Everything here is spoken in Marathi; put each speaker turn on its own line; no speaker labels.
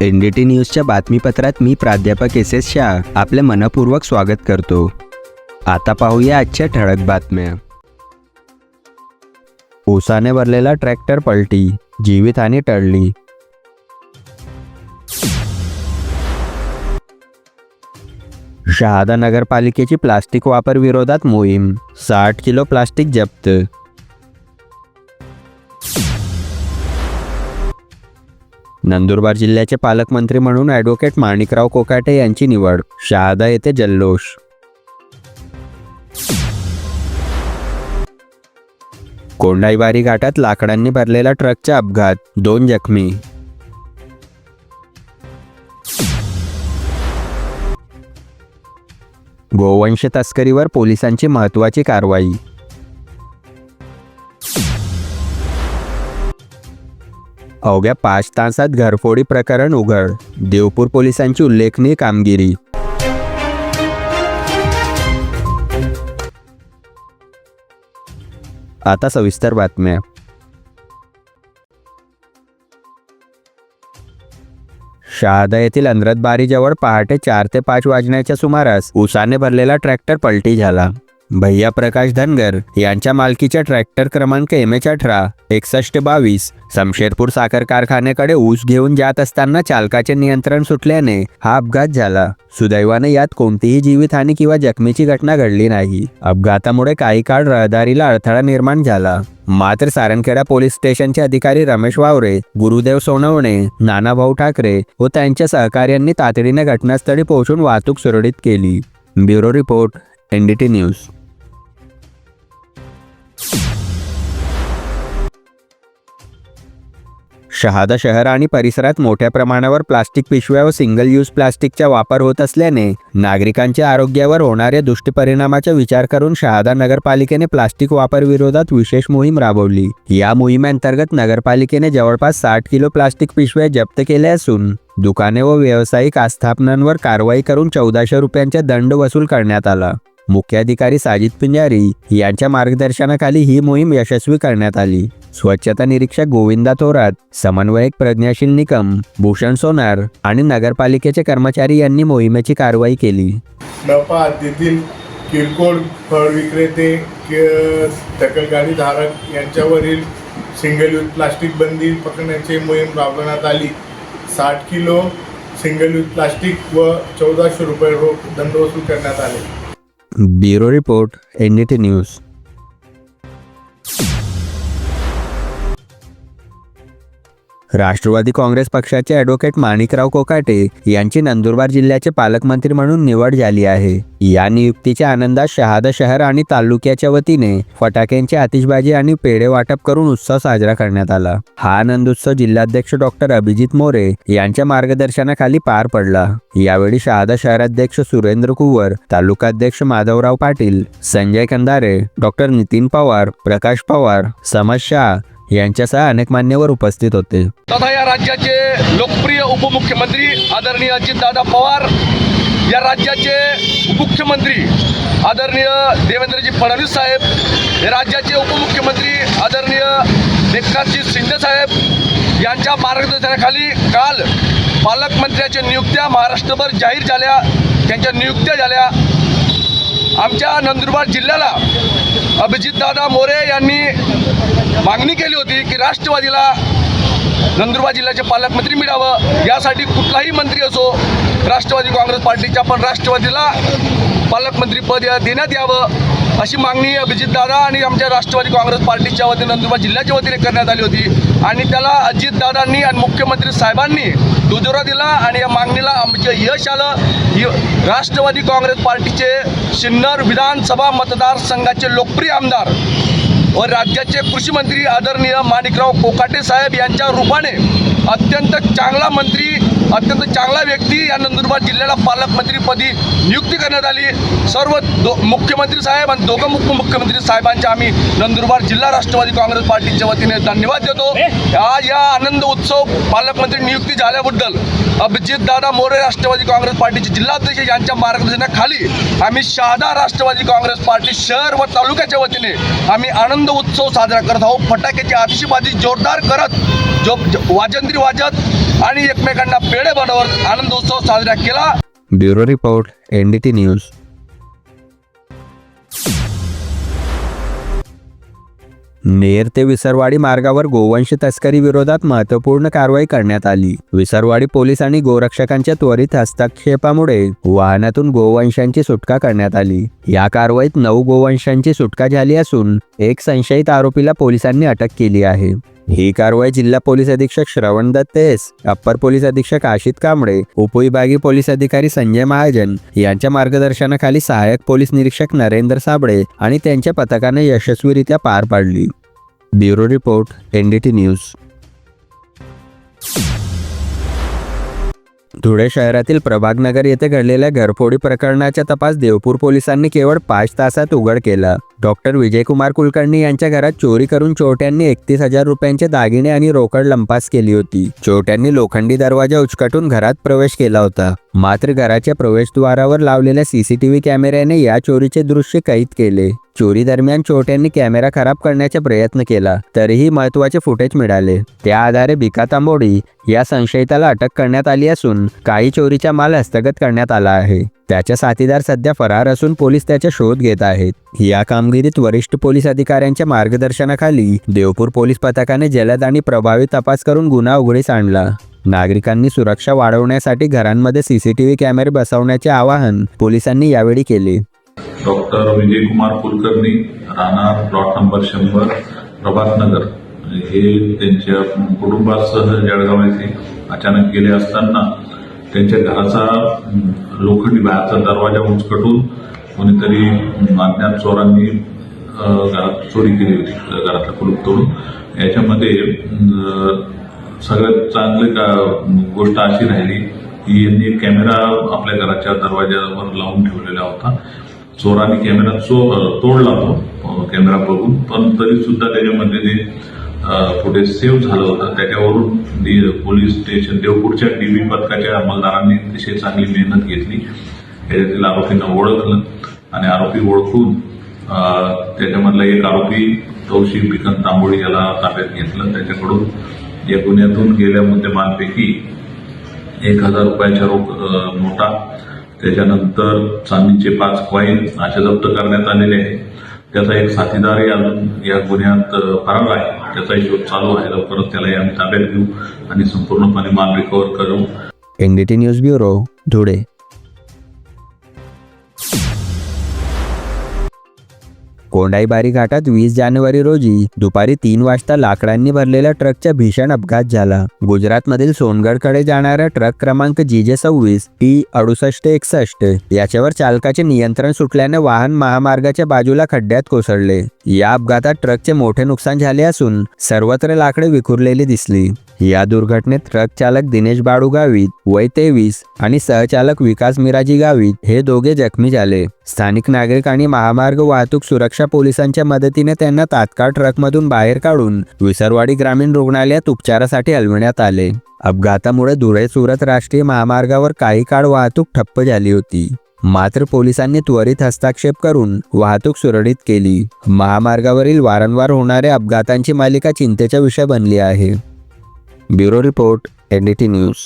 एन डी टी न्यूजच्या बातमीपत्रात मी प्राध्यापक एस एस शाह आपले मनपूर्वक स्वागत करतो. आता पाहूया आजच्या ठळक बातम्या. ऊसाने भरलेला ट्रॅक्टर पलटी जीवितहानी टळली. शहादा नगरपालिकेची प्लास्टिक वापर विरोधात मोहीम साठ किलो प्लास्टिक जप्त. नंदुरबार जिल्ह्याचे पालकमंत्री म्हणून ॲडव्होकेट माणिकराव कोकाटे यांची निवड. शहादा येथे जल्लोष. कोंडाईबारी घाटात लाकडांनी भरलेला ट्रकचा अपघात. दोन जखमी. गोवंश तस्करीवर पोलिसांची महत्वाची कारवाई. अवघ्या पाच तासात घरफोडी प्रकरण उघड. देवपूर पोलिसांची उल्लेखनीय कामगिरी. आता सविस्तर बातम्या. शहादा येथील अंद्रतबारीजवळ पहाटे चार ते पाच वाजण्याच्या सुमारास उसाने भरलेला ट्रॅक्टर पलटी झाला. भैया प्रकाश धनगर यांच्या मालकीच्या ट्रॅक्टर क्रमांक एम एच अठरा एकसष्ट बावीस समशेरपूर साखर कारखान्याकडे ऊस घेऊन जात असताना चालकाचे नियंत्रण सुटल्याने हा अपघात झाला. सुदैवाने यात कोणतीही जीवितहानी किंवा जखमीची घटना घडली नाही. अपघातामुळे काही काळ रहदारीला अडथळा निर्माण झाला. मात्र सारनखेडा पोलीस स्टेशनचे अधिकारी रमेश वावरे गुरुदेव सोनवणे नानाभाऊ ठाकरे व त्यांच्या सहकार्यांनी तातडीने घटनास्थळी पोहोचून वाहतूक सुरळीत केली. Bureau report NDT news. Shahada शहर आणि परिसरात मोठ्या प्रमाणावर प्लास्टिक पिशव्या व सिंगल यूज प्लास्टिकचा वापर होत असल्याने नागरिकांच्या आरोग्यावर होणाऱ्या दुष्परिणामाचा विचार करून शहादा नगरपालिकेने प्लास्टिक वापर विरोधात विशेष मोहीम राबवली. या मोहिमेअंतर्गत नगरपालिकेने जवळपास साठ किलो प्लास्टिक पिशव्या जप्त केल्या असून दुकाने व व्यावसायिक आस्थापनांवर कारवाई करून चौदाशे रुपयांचा दंड वसूल करण्यात आला. मुख्याधिकारी साजिद पिंजारी यांच्या मार्गदर्शनाखाली ही मोहीम यशस्वी करण्यात आली. स्वच्छता निरीक्षक गोविंदा थोरात समन्वयक प्रज्ञाशील निकम भूषण सोनार आणि नगरपालिकेचे कर्मचारी यांनी मोहिमेची कारवाई केली.
नफा हद्दीतील किरकोळ फळ विक्रेते ढकलगाडी धारक यांच्यावरील सिंगल यूज प्लास्टिक बंदी पकडण्याची मोहीम राबवण्यात आली. साठ किलो सिंगल यूज प्लास्टिक व चौदाशे रुपये रोख दंड वसूल करण्यात आले.
Bureau report NDT news. Rashtrawadi Congress पक्षाचे ॲडव्होकेट माणिकराव कोकाटे यांची नंदुरबार जिल्ह्याचे पालकमंत्री म्हणून निवड झाली आहे. या नियुक्तीच्या आनंदात शहादा शहर आणि तालुक्याच्या वतीने फटाक्यांची आतिषबाजी आणि पेढे वाटप करून उत्सव साजरा करण्यात आला. हा आनंद उत्सव जिल्हाध्यक्ष डॉक्टर अभिजित मोरे यांच्या मार्गदर्शनाखाली पार पडला. यावेळी शहादा शहराध्यक्ष सुरेंद्र कुवर तालुकाध्यक्ष माधवराव पाटील संजय कंदारे डॉक्टर नितीन पवार प्रकाश पवार समज शाह यांच्यासह अनेक मान्यवर उपस्थित होते.
तथा या राज्याचे लोकप्रिय उपमुख्यमंत्री आदरणीय अजितदादा पवार या राज्याचे उपमुख्यमंत्री आदरणीय देवेंद्रजी फडणवीस साहेब राज्याचे उपमुख्यमंत्री आदरणीय एकनाथजी शिंदे साहेब यांच्या मार्गदर्शनाखाली काल पालकमंत्र्याच्या नियुक्त्या महाराष्ट्रभर जाहीर झाल्या. त्यांच्या नियुक्त्या झाल्या. आमच्या नंदुरबार जिल्ह्याला अभिजितदादा मोरे यांनी मागणी केली होती की राष्ट्रवादीला नंदुरबार जिल्ह्याचे पालकमंत्री मिळावं. यासाठी कुठलाही मंत्री असो राष्ट्रवादी काँग्रेस पार्टीच्या पण राष्ट्रवादीला पालकमंत्री पद या- देण्यात यावं अशी मागणी अभिजितदादा आणि आमच्या राष्ट्रवादी काँग्रेस पार्टीच्या वतीने नंदुरबार जिल्ह्याच्या वतीने करण्यात आली होती. आणि त्याला अजितदादांनी आणि मुख्यमंत्री साहेबांनी दुजोरा दिला आणि या मागणीला आमचं यश आलं. य- राष्ट्रवादी काँग्रेस पार्टीचे सिन्नर विधानसभा मतदारसंघाचे लोकप्रिय आमदार व राज्याचे कृषी मंत्री आदरणीय माणिकराव कोकाटे साहेब यांच्या रूपाने अत्यंत चांगला मंत्री अत्यंत चांगला व्यक्ती. या नंदुरबार जिल्ह्याला पालकमंत्रीपदी नियुक्ती करण्यात आली. सर्व दो मुख्यमंत्री साहेब आणि दोघं उपमुख्यमंत्री साहेबांच्या आम्ही नंदुरबार जिल्हा राष्ट्रवादी काँग्रेस पार्टीच्या वतीने धन्यवाद देतो. आज या आनंद उत्सव पालकमंत्री नियुक्ती झाल्याबद्दल अभिजित दादा मोरे राष्ट्रवादी काँग्रेस पार्टीचे जिल्हाध्यक्ष यांच्या मार्गदर्शनाखाली आम्ही शहादा राष्ट्रवादी काँग्रेस पार्टी शहर व तालुक्याच्या वतीने आम्ही आनंद उत्सव साजरा करत आहोत. फटाक्याची आतिषबाजी जोरदार करत जो- वाजंत्री वाजत आणि एकमेकांना पेढे बनवत आनंदोत्सव साजरा केला.
Bureau report NDT news. Ner ते विसरवाडी मार्गावर गोवंश तस्करी विरोधात महत्त्वपूर्ण कारवाई करण्यात आली. विसरवाडी पोलीस आणि गोरक्षकांच्या त्वरित हस्तक्षेपामुळे वाहनातून गोवंशांची सुटका करण्यात आली. या कारवाईत नऊ गोवंशांची सुटका झाली असून एक संशयित आरोपीला पोलिसांनी अटक केली आहे. ही कारवाई जिल्हा पोलीस अधीक्षक श्रवण दत्तेस अप्पर पोलीस अधीक्षक आशित कांबळे उपविभागीय पोलीस अधिकारी संजय महाजन यांच्या मार्गदर्शनाखाली सहाय्यक पोलीस निरीक्षक नरेंद्र साबळे आणि त्यांच्या पथकाने यशस्वीरित्या पार पाडली. Bureau report NDT news. Dhule शहरातील प्रभागनगर येथे घडलेल्या घरफोडी प्रकरणाचा तपास देवपूर पोलिसांनी केवळ पाच तासात उघड केला. डॉक्टर विजयकुमार कुलकर्णी यांच्या घरात चोरी करून चोरट्यांनी एकतीस हजार रुपयांचे दागिने आणि रोकड लंपास केली होती. चोरट्यांनी लोखंडी दरवाजा उचकटून घरात प्रवेश केला होता. मात्र घराच्या प्रवेशद्वारावर लावलेल्या सीसीटीव्ही कॅमेऱ्याने या चोरीचे दृश्य कैद केले. चोरी दरम्यान चोरट्यांनी कॅमेरा खराब करण्याचा प्रयत्न केला तरीही महत्त्वाचे फुटेज मिळाले. त्या आधारे भिका तांबोडी या संशयिताला अटक करण्यात आली असून काही चोरीचा माल हस्तगत करण्यात आला आहे. त्याच्या साथीदार सध्या फरार असून पोलीस त्याचा शोध घेत आहेत. या कामगिरीत वरिष्ठ पोलीस अधिकाऱ्यांच्या मार्गदर्शनाखाली देवपूर पोलीस पथकाने जलद आणि प्रभावी तपास करून गुन्हा उघडीस आणला. नागरिकांनी सुरक्षा वाढवण्यासाठी घरांमध्ये सीसीटीव्ही कॅमेरे बसवण्याचे आवाहन पोलिसांनी यावेळी केले.
डॉक्टर विजय कुमार कुलकर्णी राहणार प्लॉट नंबर शंभर प्रभातनगर. हे त्यांच्या कुटुंबासह जळगाव येथे अचानक गेले असताना त्यांच्या घराचा लोखंडी बाहेरचा दरवाजा उचकटून कोणीतरी अज्ञात चोरांनी घरात चोरी केली होती घरातलं कुलूप तोडून. याच्यामध्ये सगळ्यात चांगली का गोष्ट अशी राहिली की यांनी कॅमेरा आपल्या घराच्या दरवाज्यावर लावून ठेवलेला होता. चोराने कॅमेरा चो तोडला तो कॅमेरा बघून. पण तरी सुद्धा त्याच्यामध्ये जे फुटेज सेव्ह झालं होतं त्याच्यावरून पोलीस स्टेशन देवपूरच्या डीबी पथकाच्या अंमलदारांनी अतिशय चांगली मेहनत घेतली. त्याच्यातील आरोपींना ओळखलं आणि आरोपी ओळखून त्याच्यामधला एक आरोपी तौशी बिकन तांबोळी याला ताब्यात घेतलं. त्याच्याकडून या गुन्ह्यातून गेल्या मुद्देमालपैकी एक हजार रुपयाच्या रोख नोटा त्याच्यानंतर चांदीचे पाच कॉईन असे जप्त करण्यात आलेले आहे त्याचा एक साथीदारही अजून या गुन्ह्यात फरार आहे. त्याचाही शोध चालू आहे. लवकरच त्यालाही आम्ही ताब्यात घेऊ आणि संपूर्णपणे माल रिकव्हर करू
NDT news bureau Dhule. Kondaibari घाटात वीस जानेवारी रोजी दुपारी तीन वाजता लाकडांनी भरलेल्या ट्रकचा भीषण अपघात झाला. गुजरातमधील सोनगडकडे जाणाऱ्या ट्रक क्रमांक जी जे सव्वीस टी अडुसष्ट एकसष्ट याच्यावर चालकाचे नियंत्रण सुटल्याने वाहन महामार्गाच्या बाजूला खड्ड्यात कोसळले. या अपघातात ट्रकचे मोठे नुकसान झाले असून सर्वत्र लाकडे विखुरलेली दिसली. या दुर्घटनेत ट्रक चालक दिनेश बाळू गावित वय तेवीस आणि सहचालक विकास मिराजी गावित हे दोघे जखमी झाले. स्थानिक नागरिक आणि महामार्ग वाहतूक सुरक्षा पोलिसांच्या मदतीने त्यांना तात्काळ ट्रकमधून बाहेर काढून विसरवाडी ग्रामीण रुग्णालयात उपचारासाठी हलविण्यात आले. अपघातामुळे धुळे सुरत राष्ट्रीय महामार्गावर काही काळ वाहतूक ठप्प झाली होती. मात्र पोलिसांनी त्वरित हस्तक्षेप करून वाहतूक सुरळीत केली. महामार्गावरील वारंवार होणाऱ्या अपघातांची मालिका चिंतेचा विषय बनली आहे. Bureau report NDT news